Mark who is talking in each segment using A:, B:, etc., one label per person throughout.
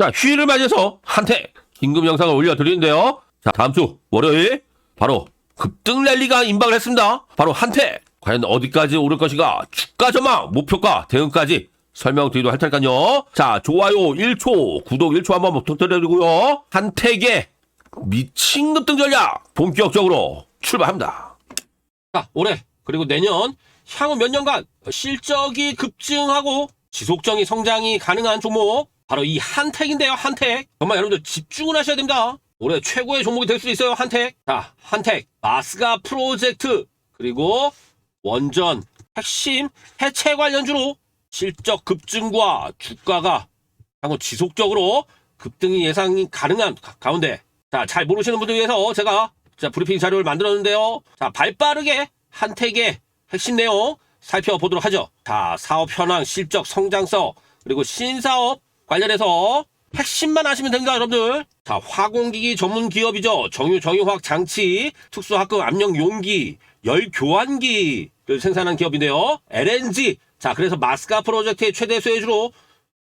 A: 자, 휴일을 맞이해서 한테 긴급 영상을 올려드리는데요. 자, 다음 주 월요일 바로 급등 랠리가 임박을 했습니다. 바로 한테 과연 어디까지 오를 것인가 주가 전망 목표가 대응까지 설명드리도록 할 테니까요. 자, 좋아요 1초, 구독 1초 한번 부탁드리고요. 한택의 미친 급등 전략 본격적으로 출발합니다. 자, 올해 그리고 내년 향후 몇 년간 실적이 급증하고 지속적인 성장이 가능한 종목 바로 이 한택인데요. 한택 정말 여러분들 집중을 하셔야 됩니다. 올해 최고의 종목이 될 수 있어요. 한택. 자, 한택 마스가 프로젝트 그리고 원전 핵심 해체 관련주로 실적 급증과 주가가 향후 지속적으로 급등이 예상이 가능한 가- 가운데 자, 잘 모르시는 분들 위해서 제가 자, 브리핑 자료를 만들었는데요. 자, 발빠르게 한택의 핵심 내용 살펴보도록 하죠. 자, 사업 현황, 실적 성장성, 그리고 신사업 관련해서 핵심만 아시면 됩니다, 여러분들. 자, 화공기기 전문 기업이죠. 정유, 정유화학 장치, 특수화학 압력 용기, 열 교환기를 생산한 기업인데요. LNG. 자, 그래서 마스카 프로젝트의 최대 수혜주로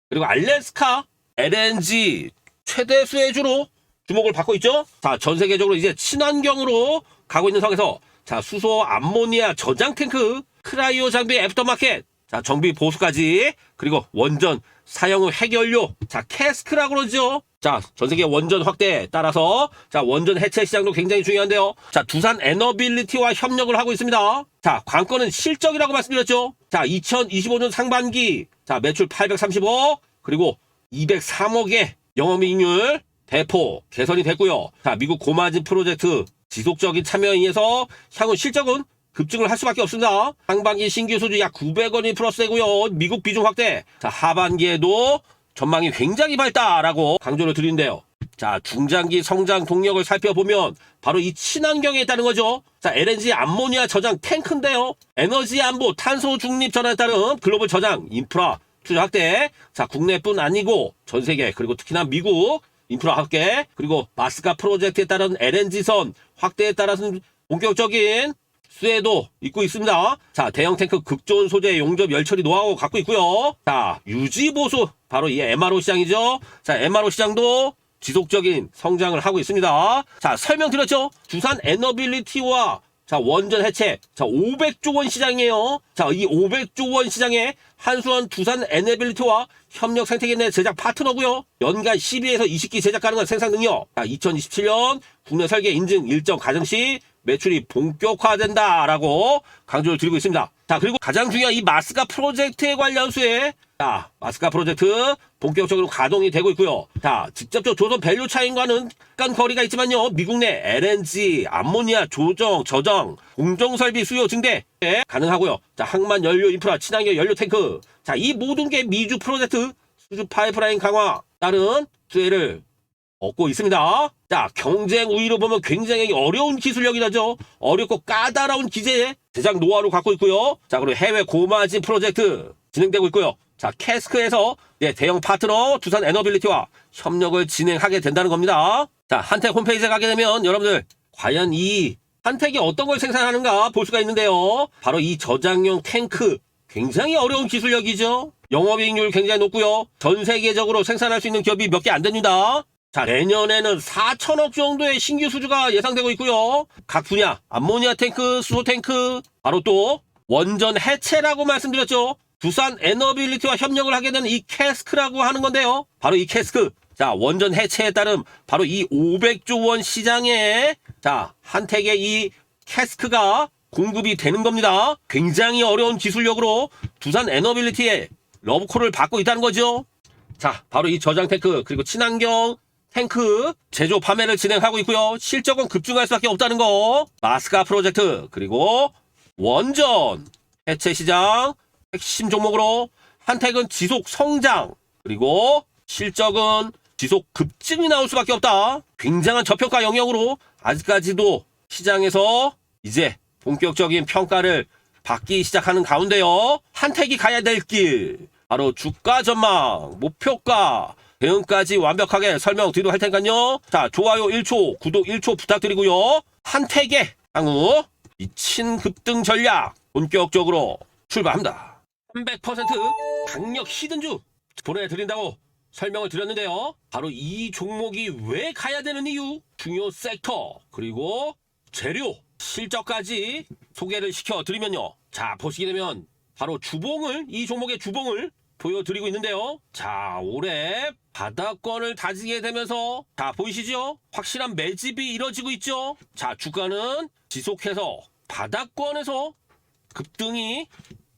A: 그리고 알래스카 LNG 최대 수혜주로 주목을 받고 있죠. 자, 전 세계적으로 이제 친환경으로 가고 있는 상황에서 자, 수소 암모니아 저장 탱크, 크라이오 장비 애프터마켓, 자, 정비 보수까지 그리고 원전 사용 후 핵연료, 자, 캐스크라고 그러죠. 자, 전 세계 원전 확대에 따라서 자, 원전 해체 시장도 굉장히 중요한데요. 자, 두산 에너빌리티와 협력을 하고 있습니다. 자, 관건은 실적이라고 말씀드렸죠. 자, 2025년 상반기 자, 매출 835 그리고 203억의 영업이익률 대폭 개선이 됐고요. 자, 미국 고마진 프로젝트 지속적인 참여에 의해서 향후 실적은 급증을 할 수밖에 없습니다. 상반기 신규 수주 약 900원이 플러스되고요. 미국 비중 확대. 자, 하반기에도 전망이 굉장히 밝다라고 강조를 드리는데요. 자, 중장기 성장 동력을 살펴보면 바로 이 친환경에 있다는 거죠. 자, LNG 암모니아 저장 탱크인데요. 에너지 안보 탄소 중립 전환에 따른 글로벌 저장 인프라 투자 확대. 자, 국내뿐 아니고 전 세계 그리고 특히나 미국 인프라 확대 그리고 마스카 프로젝트에 따른 LNG선 확대에 따라서는 본격적인 수혜도 있고 있습니다. 자, 대형 탱크 극존 소재 용접 열처리 노하우 갖고 있고요. 자, 유지 보수 바로 이 MRO 시장이죠. 자, MRO 시장도 지속적인 성장을 하고 있습니다. 자, 설명드렸죠. 두산 에너빌리티와 자, 원전 해체. 자, 500조 원 시장이에요. 자, 이 500조 원 시장에 한수원 두산 에너빌리티와 협력 생태계 내 제작 파트너고요. 연간 12에서 20기 제작 가능한 생산 능력. 자, 2027년 국내 설계 인증 일정 과정 시 매출이 본격화된다라고 강조를 드리고 있습니다. 자, 그리고 가장 중요한 이 마스카 프로젝트에 관련 수혜. 자, 마스카 프로젝트 본격적으로 가동이 되고 있고요. 자, 직접적 조선 밸류 차인과는 약간 거리가 있지만요. 미국 내 LNG, 암모니아 조정, 저장, 공정 설비 수요 증대 가능하고요. 자, 항만 연료 인프라, 친환경 연료 탱크. 자, 이 모든 게 미주 프로젝트 수주 파이프라인 강화 따른 수혜를 얻고 있습니다. 자, 경쟁 우위로 보면 굉장히 어려운 기술력이라죠. 어렵고 까다로운 기재, 제작 노하우를 갖고 있고요. 자, 그리고 해외 고마진 프로젝트 진행되고 있고요. 자, 캐스크에서 네, 대형 파트너 두산 에너빌리티와 협력을 진행하게 된다는 겁니다. 자, 한택 홈페이지에 가게 되면 여러분들 과연 이 한택이 어떤 걸 생산하는가 볼 수가 있는데요. 바로 이 저장용 탱크 굉장히 어려운 기술력이죠. 영업이익률 굉장히 높고요. 전 세계적으로 생산할 수 있는 기업이 몇 개 안 됩니다. 자, 내년에는 4천억 정도의 신규 수주가 예상되고 있고요. 각 분야, 암모니아 탱크, 수소 탱크, 바로 또 원전 해체라고 말씀드렸죠. 두산 에너빌리티와 협력을 하게 되는 이 캐스크라고 하는 건데요. 바로 이 캐스크. 자, 원전 해체에 따른 바로 이 500조 원 시장에 자, 한택의 이 캐스크가 공급이 되는 겁니다. 굉장히 어려운 기술력으로 두산 에너빌리티의 러브콜을 받고 있다는 거죠. 자, 바로 이 저장 탱크 그리고 친환경 탱크 제조 판매를 진행하고 있고요. 실적은 급증할 수밖에 없다는 거. 마스카 프로젝트 그리고 원전 해체 시장 핵심 종목으로 한택은 지속 성장 그리고 실적은 지속 급증이 나올 수밖에 없다. 굉장한 저평가 영역으로 아직까지도 시장에서 이제 본격적인 평가를 받기 시작하는 가운데요. 한택이 가야 될 길. 바로 주가 전망, 목표가, 대응까지 완벽하게 설명 드리도록 할 테니까요. 자, 좋아요 1초, 구독 1초 부탁드리고요. 한택의 향후 미친 급등 전략 본격적으로 출발합니다. 300% 강력 히든주 보내드린다고 설명을 드렸는데요. 바로 이 종목이 왜 가야 되는 이유, 중요 섹터, 그리고 재료, 실적까지 소개를 시켜드리면요. 자, 보시게 되면 바로 주봉을, 이 종목의 주봉을 보여드리고 있는데요. 자, 올해 바닥권을 다지게 되면서 자, 보이시죠? 확실한 매집이 이뤄지고 있죠? 자, 주가는 지속해서 바닥권에서 급등이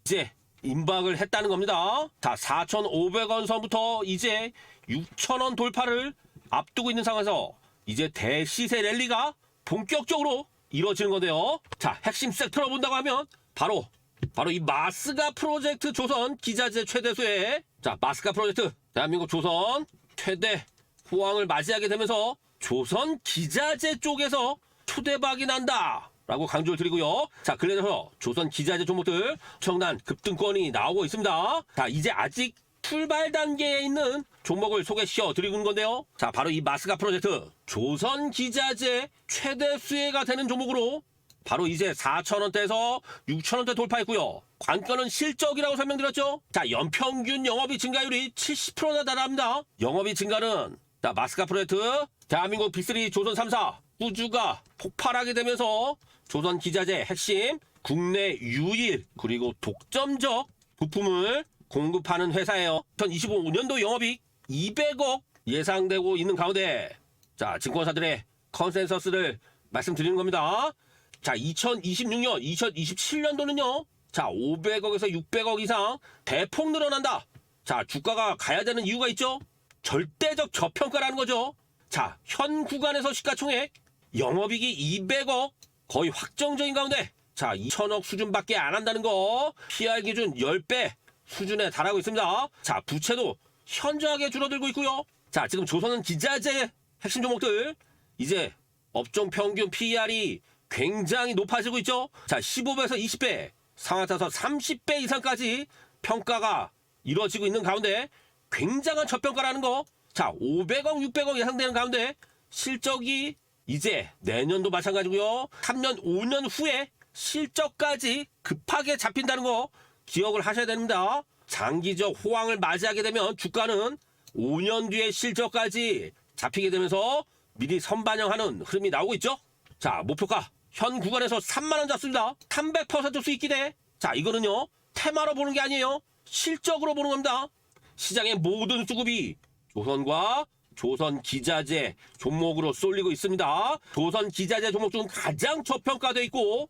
A: 이제 임박을 했다는 겁니다. 자, 4,500원 선부터 이제 6,000원 돌파를 앞두고 있는 상황에서 이제 대시세 랠리가 본격적으로 이루어지는 건데요. 자, 핵심 섹터로 본다고 하면 바로 바로 이 마스가 프로젝트 조선 기자재 최대수의 자, 마스가 프로젝트 대한민국 조선 최대 호황을 맞이하게 되면서 조선 기자재 쪽에서 초대박이 난다. 라고 강조를 드리고요. 자, 그래서 조선 기자재 종목들 청난 급등권이 나오고 있습니다. 자, 이제 아직 출발 단계에 있는 종목을 소개시켜 드리고 있는 건데요. 자, 바로 이 마스가 프로젝트 조선 기자재 최대 수혜가 되는 종목으로 바로 이제 4천원대에서 6천원대 돌파했고요. 관건은 실적이라고 설명드렸죠. 자, 연평균 영업이 증가율이 70%나 달합니다. 영업이 증가는 자, 마스카 프로젝트, 대한민국 빅3 조선 3사 후주가 폭발하게 되면서 조선 기자재 핵심 국내 유일 그리고 독점적 부품을 공급하는 회사예요. 2025년도 영업이익 200억 예상되고 있는 가운데 자, 증권사들의 컨센서스를 말씀드리는 겁니다. 자, 2026년, 2027년도는요. 자, 500억에서 600억 이상 대폭 늘어난다. 자, 주가가 가야 되는 이유가 있죠. 절대적 저평가라는 거죠. 자, 현 구간에서 시가총액 영업이익이 200억 거의 확정적인 가운데 자, 2천억 수준밖에 안 한다는 거. PR 기준 10배 수준에 달하고 있습니다. 자, 부채도 현저하게 줄어들고 있고요. 자, 지금 조선은 기자재 핵심 종목들 이제 업종 평균 PER이 굉장히 높아지고 있죠. 자, 15배에서 20배, 상하타서 30배 이상까지 평가가 이루어지고 있는 가운데 굉장한 저평가라는 거. 자, 500억, 600억 예상되는 가운데 실적이 이제 내년도 마찬가지고요. 3년, 5년 후에 실적까지 급하게 잡힌다는 거 기억을 하셔야 됩니다. 장기적 호황을 맞이하게 되면 주가는 5년 뒤에 실적까지 잡히게 되면서 미리 선반영하는 흐름이 나오고 있죠. 자, 목표가 현 구간에서 3만 원 잡습니다. 300% 수익 기대. 자, 이거는요. 테마로 보는 게 아니에요. 실적으로 보는 겁니다. 시장의 모든 수급이 조선과 조선 기자재 종목으로 쏠리고 있습니다. 조선 기자재 종목 중 가장 저평가되어 있고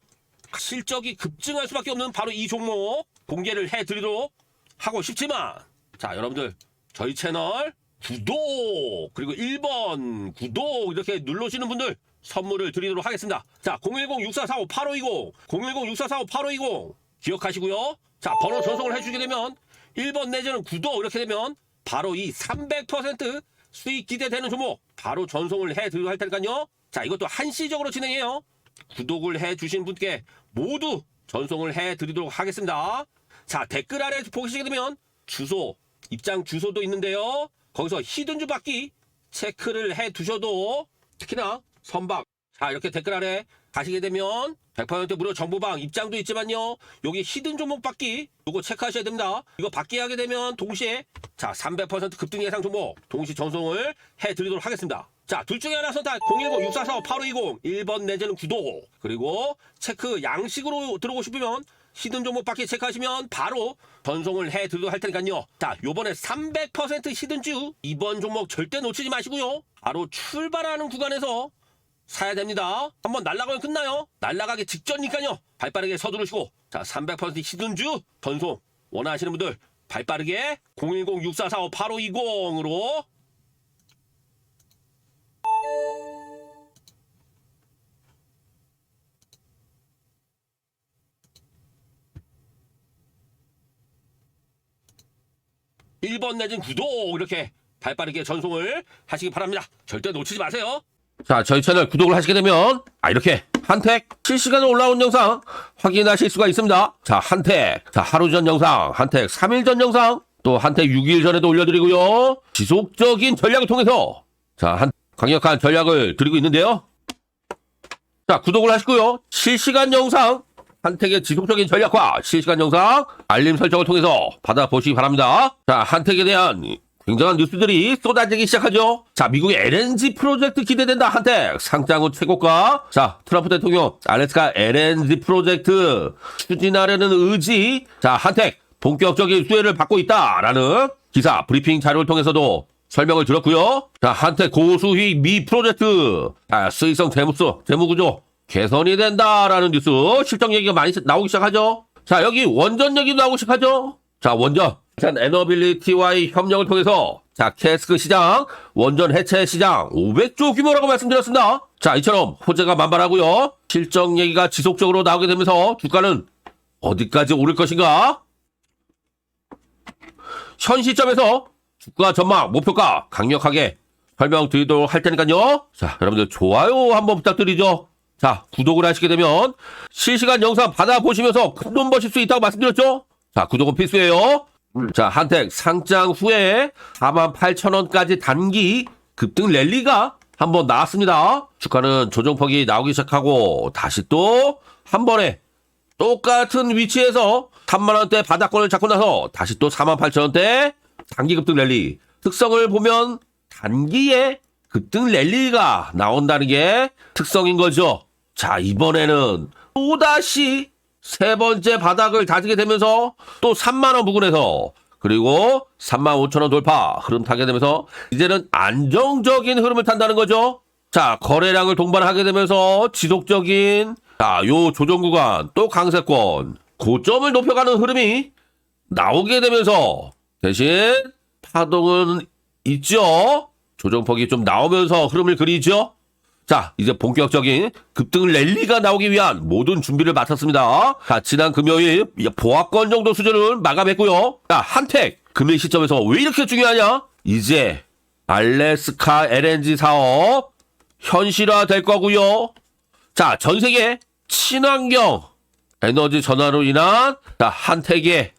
A: 실적이 급증할 수밖에 없는 바로 이 종목 공개를 해드리도록 하고 싶지만 자 여러분들 저희 채널 구독 그리고 1번 구독 이렇게 눌러주시는 분들 선물을 드리도록 하겠습니다. 자 010-6445-8520 010-6445-8520 기억하시고요. 자 번호 전송을 해주게 되면 1번 내지는 구독 이렇게 되면 바로 이 300% 수익 기대되는 종목 바로 전송을 해드리도록 할 테니까요. 자 이것도 한시적으로 진행해요. 구독을 해주신 분께 모두 전송을 해드리도록 하겠습니다. 자 댓글 아래 보시게 되면 주소 입장 주소도 있는데요. 거기서 히든주 받기 체크를 해 두셔도 특히나 선박 자 이렇게 댓글 아래 가시게 되면 100% 무료 정보방 입장도 있지만요. 여기 히든 종목 받기 요거 체크하셔야 됩니다. 이거 받기 하게 되면 동시에 자 300% 급등 예상 종목 동시 전송을 해 드리도록 하겠습니다. 자, 둘 중에 하나 선택 010-6445-8520 1번 내지는 구독 그리고 체크 양식으로 들어오고 싶으면 히든 종목 받기 체크하시면 바로 전송을 해드리도록 할 테니까요. 자, 요번에 300% 히든주 이번 종목 절대 놓치지 마시고요. 바로 출발하는 구간에서 사야 됩니다. 한번 날아가면 끝나요. 날아가기 직전이니까요. 발빠르게 서두르시고 자 300% 히든주 전송 원하시는 분들 발빠르게 010-6445-8520으로 일번 내진 구독 이렇게 발빠르게 전송을 하시기 바랍니다. 절대 놓치지 마세요. 자, 저희 채널 구독을 하시게 되면 아 이렇게 한택 실시간으로 올라온 영상 확인하실 수가 있습니다. 자, 한택 자 하루 전 영상, 한택 3일 전 영상, 또 한택 6일 전에도 올려드리고요. 지속적인 전략을 통해서 자, 한 강력한 전략을 드리고 있는데요. 자, 구독을 하시고요. 실시간 영상 한택의 지속적인 전략과 실시간 영상 알림 설정을 통해서 받아보시기 바랍니다. 자, 한택에 대한 굉장한 뉴스들이 쏟아지기 시작하죠. 자, 미국의 LNG 프로젝트 기대된다. 한택 상장 후 최고가. 자, 트럼프 대통령 알래스카 LNG 프로젝트 추진하려는 의지. 자, 한택 본격적인 수혜를 받고 있다라는 기사 브리핑 자료를 통해서도 설명을 들었고요. 자, 한택 고수익 미 프로젝트. 자, 수익성 재무수, 재무구조 개선이 된다라는 뉴스 실적 얘기가 많이 나오기 시작하죠. 자, 여기 원전 얘기도 나오기 시작하죠. 자, 원전. 자, 에너빌리티와의 협력을 통해서 자, 캐스크 시장, 원전 해체 시장 500조 규모라고 말씀드렸습니다. 자, 이처럼 호재가 만발하고요. 실적 얘기가 지속적으로 나오게 되면서 주가는 어디까지 오를 것인가? 현 시점에서 주가 전망, 목표가 강력하게 설명드리도록 할 테니까요. 자, 여러분들 좋아요 한번 부탁드리죠. 자, 구독을 하시게 되면 실시간 영상 받아보시면서 큰 돈 버실 수 있다고 말씀드렸죠? 자, 구독은 필수예요. 자, 한택 상장 후에 48,000원까지 단기 급등 랠리가 한번 나왔습니다. 주가는 조정폭이 나오기 시작하고 다시 또 한 번에 똑같은 위치에서 3만원대 바닥권을 잡고 나서 다시 또 48,000원대 단기 급등 랠리. 특성을 보면 단기에 급등 랠리가 나온다는 게 특성인 거죠. 자, 이번에는 또다시 세 번째 바닥을 다지게 되면서 또 3만원 부근에서 그리고 3만 5천원 돌파 흐름 타게 되면서 이제는 안정적인 흐름을 탄다는 거죠. 자, 거래량을 동반하게 되면서 지속적인 자, 요 조정 구간 또 강세권 고점을 높여가는 흐름이 나오게 되면서 대신 파동은 있죠. 조정폭이 좀 나오면서 흐름을 그리죠. 자, 이제 본격적인 급등 랠리가 나오기 위한 모든 준비를 마쳤습니다. 자, 지난 금요일 보합권 정도 수준을 마감했고요. 자, 한택 금일 시점에서 왜 이렇게 중요하냐? 이제 알래스카 LNG 사업 현실화 될 거고요. 자, 전 세계 친환경 에너지 전환으로 인한 자, 한택의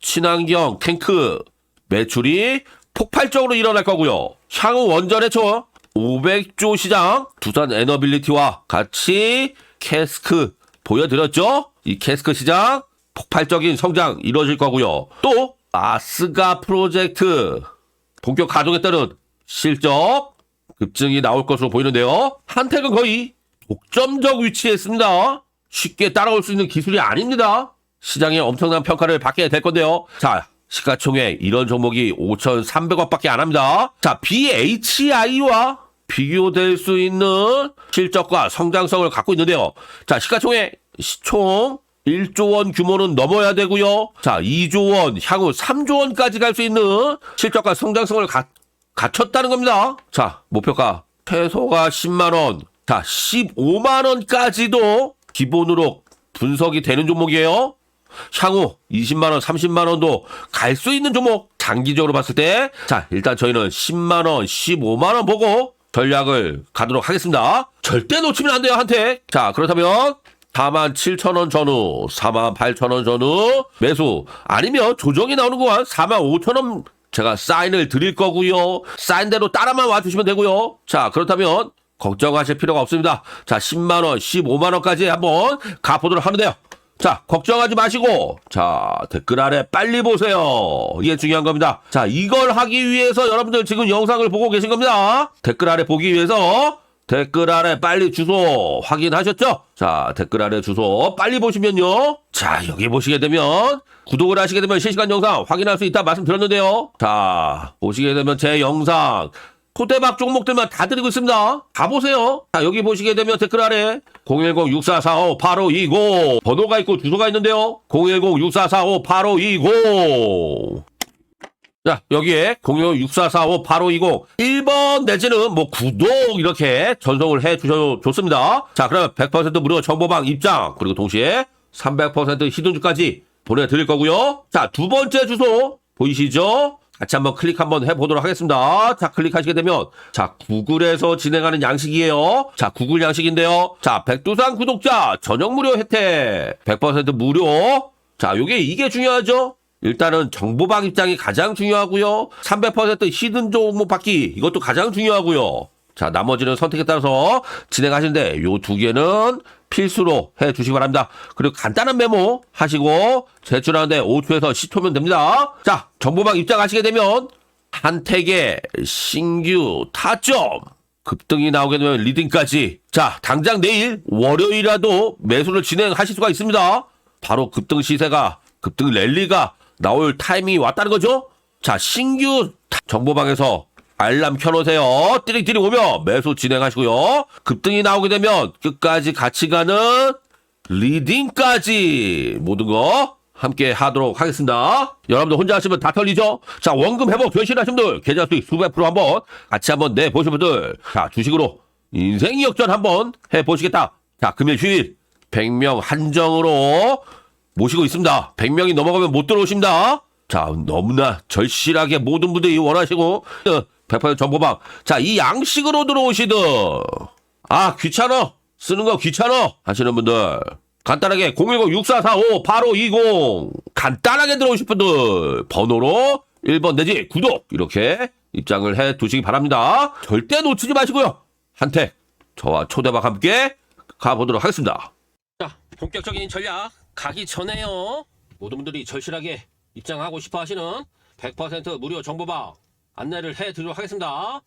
A: 친환경 탱크 매출이 폭발적으로 일어날 거고요. 향후 원전 해초 500조 시장 두산 에너빌리티와 같이 캐스크 보여드렸죠? 이 캐스크 시장 폭발적인 성장 이루어질 거고요. 또 아스가 프로젝트 본격 가동에 따른 실적 급증이 나올 것으로 보이는데요. 한택은 거의 독점적 위치에 있습니다. 쉽게 따라올 수 있는 기술이 아닙니다. 시장에 엄청난 평가를 받게 될 건데요. 자, 시가총액 이런 종목이 5,300원밖에 안 합니다. 자, BHI와 비교될 수 있는 실적과 성장성을 갖고 있는데요. 자, 시가총액 총 1조 원 규모는 넘어야 되고요. 자, 2조 원, 향후 3조 원까지 갈 수 있는 실적과 성장성을 가, 갖췄다는 겁니다. 자, 목표가 최소가 10만 원, 자, 15만 원까지도 기본으로 분석이 되는 종목이에요. 향후 20만 원, 30만 원도 갈 수 있는 종목 장기적으로 봤을 때, 자, 일단 저희는 10만 원, 15만 원 보고 전략을 가도록 하겠습니다. 절대 놓치면 안 돼요, 한테. 자, 그렇다면 4만 7천 원 전후, 4만 8천 원 전후 매수 아니면 조정이 나오는 거한 4만 5천 원 제가 사인을 드릴 거고요. 사인대로 따라만 와주시면 되고요. 자, 그렇다면 걱정하실 필요가 없습니다. 자, 10만 원, 15만 원까지 한번 가보도록 하면 돼요. 자, 걱정하지 마시고, 자, 댓글 아래 빨리 보세요. 이게 중요한 겁니다. 자, 이걸 하기 위해서 여러분들 지금 영상을 보고 계신 겁니다. 댓글 아래 보기 위해서 댓글 아래 빨리 주소 확인하셨죠? 자, 댓글 아래 주소 빨리 보시면요. 자, 여기 보시게 되면 구독을 하시게 되면 실시간 영상 확인할 수 있다 말씀드렸는데요. 자, 보시게 되면 제 영상 토대박 종목들만 다 드리고 있습니다. 가보세요. 자, 여기 보시게 되면 댓글 아래 010-6445-8520 번호가 있고 주소가 있는데요. 010-6445-8520 자, 여기에 010-6445-8520 1번 내지는 뭐 구독 이렇게 전송을 해 주셔도 좋습니다. 자, 그러면 100% 무료 정보방 입장 그리고 동시에 300% 히든주까지 보내드릴 거고요. 자, 두 번째 주소 보이시죠? 같이 한번 클릭 한번 해보도록 하겠습니다. 자, 클릭하시게 되면, 자, 구글에서 진행하는 양식이에요. 자, 구글 양식인데요. 자, 백두산 구독자 전용 무료 혜택 100% 무료. 자, 요게 이게 중요하죠? 일단은 정보방 입장이 가장 중요하고요. 300% 히든 종목 받기 이것도 가장 중요하고요. 자, 나머지는 선택에 따라서 진행하시는데 요 두 개는 필수로 해 주시기 바랍니다. 그리고 간단한 메모 하시고 제출하는데 5초에서 10초면 됩니다. 자, 정보방 입장하시게 되면 한택의 신규 타점 급등이 나오게 되면 리딩까지 자 당장 내일 월요일이라도 매수를 진행하실 수가 있습니다 바로 급등 시세가 급등 랠리가 나올 타이밍이 왔다는 거죠 자 신규 타- 정보방에서 알람 켜놓으세요 띠링띠링 오면 매수 진행하시고요 급등이 나오게 되면 끝까지 같이 가는 리딩까지 모든 거 함께 하도록 하겠습니다. 여러분들 혼자 하시면 다 털리죠? 자, 원금 회복 변신하신 분들, 계좌 수익 수백 프로 한번 같이 한번 내보신 분들, 자, 주식으로 인생 역전 한번 해보시겠다. 자, 금일 휴일 100명 한정으로 모시고 있습니다. 100명이 넘어가면 못 들어오십니다. 자, 너무나 절실하게 모든 분들이 원하시고, 100% 정보방. 자, 이 양식으로 들어오시든, 아, 귀찮아. 쓰는 거 귀찮아. 하시는 분들. 간단하게 010-6445-8520 간단하게 들어오실 분들 번호로 1번 내지 구독 이렇게 입장을 해 두시기 바랍니다. 절대 놓치지 마시고요. 한택 저와 초대박 함께 가보도록 하겠습니다. 자, 본격적인 전략 가기 전에요. 모든 분들이 절실하게 입장하고 싶어 하시는 100% 무료 정보방 안내를 해 드리도록 하겠습니다.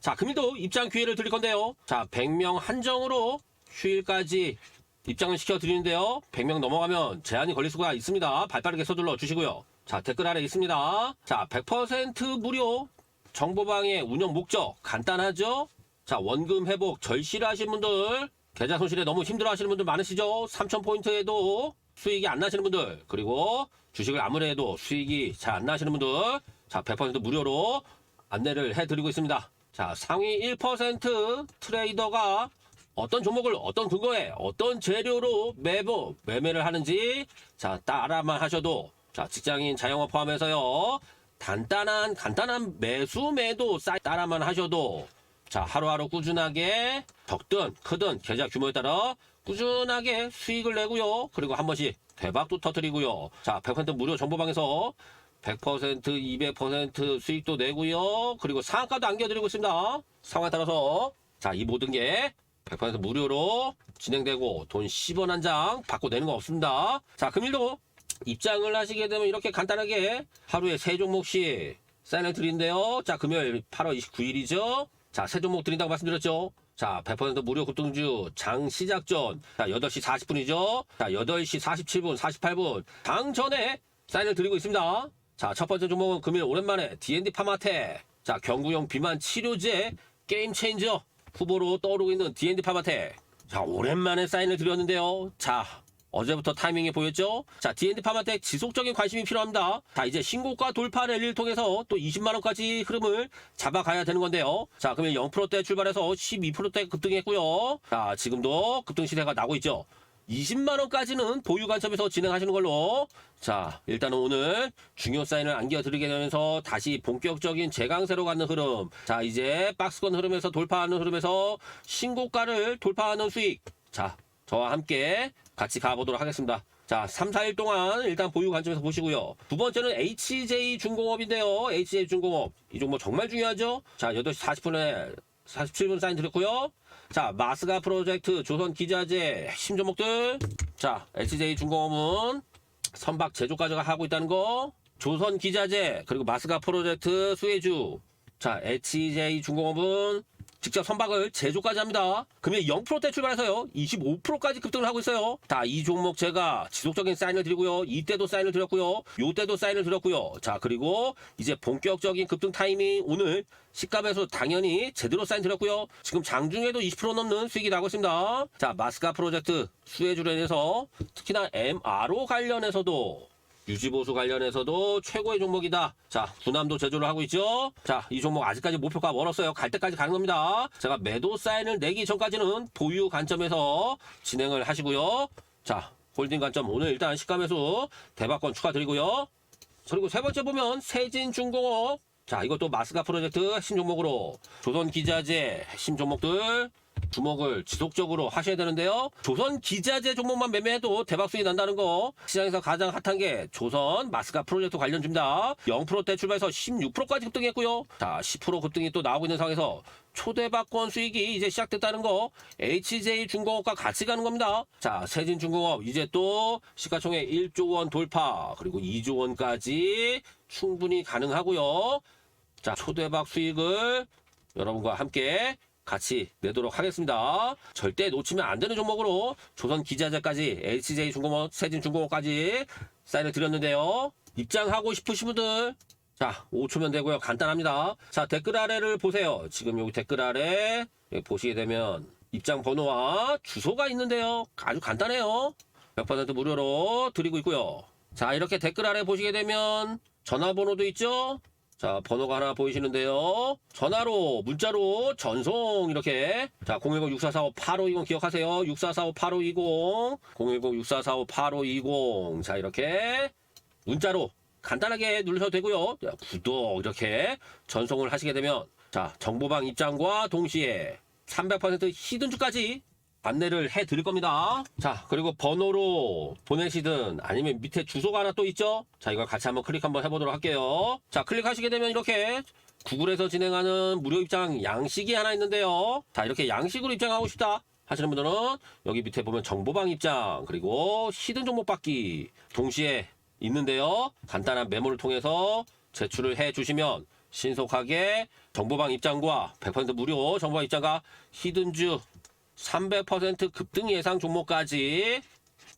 A: 자, 금일도 입장 기회를 드릴 건데요. 자, 100명 한정으로 휴일까지 입장을 시켜 드리는데요. 100명 넘어가면 제한이 걸릴 수가 있습니다. 발빠르게 서둘러 주시고요. 자, 댓글 아래 있습니다. 자, 100% 무료 정보방의 운영 목적 간단하죠? 자, 원금 회복 절실하신 분들, 계좌 손실에 너무 힘들어 하시는 분들 많으시죠? 3,000포인트에도 수익이 안 나시는 분들, 그리고 주식을 아무리 해도 수익이 잘 안 나시는 분들, 자, 100% 무료로 안내를 해드리고 있습니다. 자, 상위 1% 트레이더가 어떤 종목을 어떤 근거에 어떤 재료로 매보 매매를 하는지 자 따라만 하셔도 자 직장인 자영업 포함해서요. 간단한 간단한 매수 매도 사이 따라만 하셔도 자 하루하루 꾸준하게 적든 크든 계좌 규모에 따라 꾸준하게 수익을 내고요. 그리고 한 번씩 대박도 터뜨리고요. 자 100% 무료 정보방에서 100% 200% 수익도 내고요 그리고 상한가도 안겨드리고 있습니다 상황에 따라서 자 이 모든 게 100% 무료로 진행되고 돈 10원 한 장 받고 내는 거 없습니다. 자, 금일도 입장을 하시게 되면 이렇게 간단하게 하루에 세 종목씩 사인을 드리는데요. 자, 금요일 8월 29일이죠. 자, 세 종목 드린다고 말씀드렸죠. 자, 100% 무료 급등주 장 시작 전. 자, 8시 40분이죠. 자, 8시 47분, 48분. 장 전에 사인을 드리고 있습니다. 자, 첫 번째 종목은 금일 오랜만에 D&D 파마테. 자, 경구용 비만 치료제 게임 체인저. 후보로 떠오르고 있는 D&D 파마텍. 자, 오랜만에 사인을 드렸는데요. 자, 어제부터 타이밍이 보였죠? 자, D&D 파마텍 지속적인 관심이 필요합니다. 자, 이제 신고가 돌파 랠리를 통해서 또 20만원까지 흐름을 잡아가야 되는 건데요. 자, 그러면 0%대 출발해서 12%대 급등했고요. 자, 지금도 급등 시세가 나고 있죠. 20만 원까지는 보유 관점에서 진행하시는 걸로. 자 일단은 오늘 중요 사인을 안겨드리게 되면서 다시 본격적인 재강세로 가는 흐름. 자 이제 박스권 흐름에서 돌파하는 흐름에서 신고가를 돌파하는 수익. 자 저와 함께 같이 가보도록 하겠습니다. 자 3, 4일 동안 일단 보유 관점에서 보시고요. 두 번째는 HJ 중공업인데요. HJ 중공업. 이 종목 정말 중요하죠? 자 8시 40분에 47분 사인 드렸고요 자, 마스가 프로젝트, 조선 기자재, 핵심 종목들. 자, HJ 중공업은 선박 제조까지 하고 있다는 거. 조선 기자재, 그리고 마스가 프로젝트, 수혜주. 자, HJ 중공업은 직접 선박을 제조까지 합니다. 금일 0%대 출발해서요. 25%까지 급등을 하고 있어요. 자, 이 종목 제가 지속적인 사인을 드리고요. 이때도 사인을 드렸고요. 요때도 사인을 드렸고요. 자, 그리고 이제 본격적인 급등 타이밍 오늘 시값에서 당연히 제대로 사인 드렸고요. 지금 장중에도 20% 넘는 수익이 나고 있습니다. 자, 마스카 프로젝트 수혜주로 인해서 특히나 MRO 관련해서도 유지보수 관련해서도 최고의 종목이다. 자, 군함도 제조를 하고 있죠. 자, 이 종목 아직까지 목표가 멀었어요. 갈 때까지 가는 겁니다. 제가 매도 사인을 내기 전까지는 보유 관점에서 진행을 하시고요. 자, 홀딩 관점 오늘 일단 시가매수 대박권 축하드리고요. 그리고 세 번째 보면 세진중공업. 자, 이것도 마스가 프로젝트 핵심 종목으로 조선 기자재 핵심 종목들 주목을 지속적으로 하셔야 되는데요. 조선 기자재 종목만 매매해도 대박 수익 난다는 거. 시장에서 가장 핫한 게 조선 마스카 프로젝트 관련주입니다. 0%대 출발해서 16%까지 급등했고요. 자, 10% 급등이 또 나오고 있는 상황에서 초대박권 수익이 이제 시작됐다는 거. HJ 중공업과 같이 가는 겁니다. 자, 세진 중공업 이제 또 시가총액 1조 원 돌파 그리고 2조 원까지 충분히 가능하고요. 자, 초대박 수익을 여러분과 함께 같이 내도록 하겠습니다. 절대 놓치면 안 되는 종목으로 조선 기자재까지 HJ 중공업, 세진 중공업까지 사인을 드렸는데요. 입장하고 싶으신 분들 자, 5초면 되고요. 간단합니다. 자, 댓글 아래를 보세요. 지금 여기 댓글 아래 여기 보시게 되면 입장 번호와 주소가 있는데요. 아주 간단해요. 100% 무료로 드리고 있고요. 자, 이렇게 댓글 아래 보시게 되면 전화번호도 있죠? 자, 번호가 하나 보이시는데요. 전화로, 문자로 전송 이렇게. 자, 010-6445-8520 기억하세요. 6445-8520. 010-6445-8520. 자, 이렇게 문자로 간단하게 누르셔도 되고요. 자, 구독 이렇게 전송을 하시게 되면 자, 정보방 입장과 동시에 300% 히든주까지 안내를 해 드릴 겁니다. 자, 그리고 번호로 보내시든 아니면 밑에 주소가 하나 또 있죠? 자, 이걸 같이 한번 클릭 한번 해보도록 할게요. 자, 클릭하시게 되면 이렇게 구글에서 진행하는 무료 입장 양식이 하나 있는데요. 자, 이렇게 양식으로 입장하고 싶다. 하시는 분들은 여기 밑에 보면 정보방 입장 그리고 히든 종목 받기 동시에 있는데요. 간단한 메모를 통해서 제출을 해 주시면 신속하게 정보방 입장과 100% 무료 정보방 입장과 히든주 300% 급등 예상 종목까지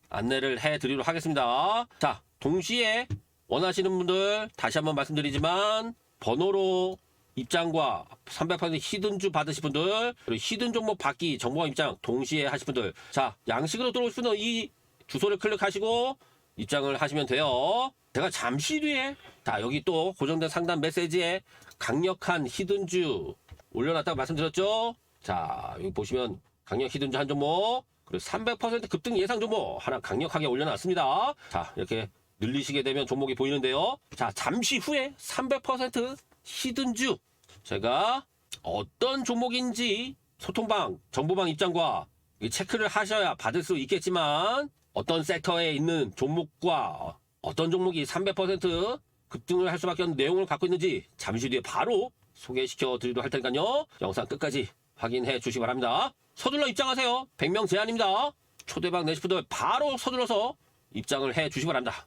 A: 안내를 해 드리도록 하겠습니다. 자, 동시에 원하시는 분들 다시 한번 말씀드리지만 번호로 입장과 300% 히든주 받으실 분들 그리고 히든 종목 받기 정보방 입장 동시에 하실 분들 자 양식으로 들어오실 분은 이 주소를 클릭하시고 입장을 하시면 돼요. 제가 잠시 뒤에 자 여기 또 고정된 상담 메시지에 강력한 히든주 올려놨다고 말씀드렸죠. 자 여기 보시면 강력 히든주 한 종목 그리고 300% 급등 예상 종목 하나 강력하게 올려놨습니다. 자 이렇게 늘리시게 되면 종목이 보이는데요. 자 잠시 후에 300% 히든주 제가 어떤 종목인지 소통방 정보방 입장과 이 체크를 하셔야 받을 수 있겠지만 어떤 섹터에 있는 종목과 어떤 종목이 300% 급등을 할 수밖에 없는 내용을 갖고 있는지 잠시 뒤에 바로 소개시켜 드리도록 할 테니까요. 영상 끝까지 확인해 주시기 바랍니다. 서둘러 입장하세요. 100명 제한입니다. 초대박 내시분들 바로 서둘러서 입장을 해 주시기 바랍니다.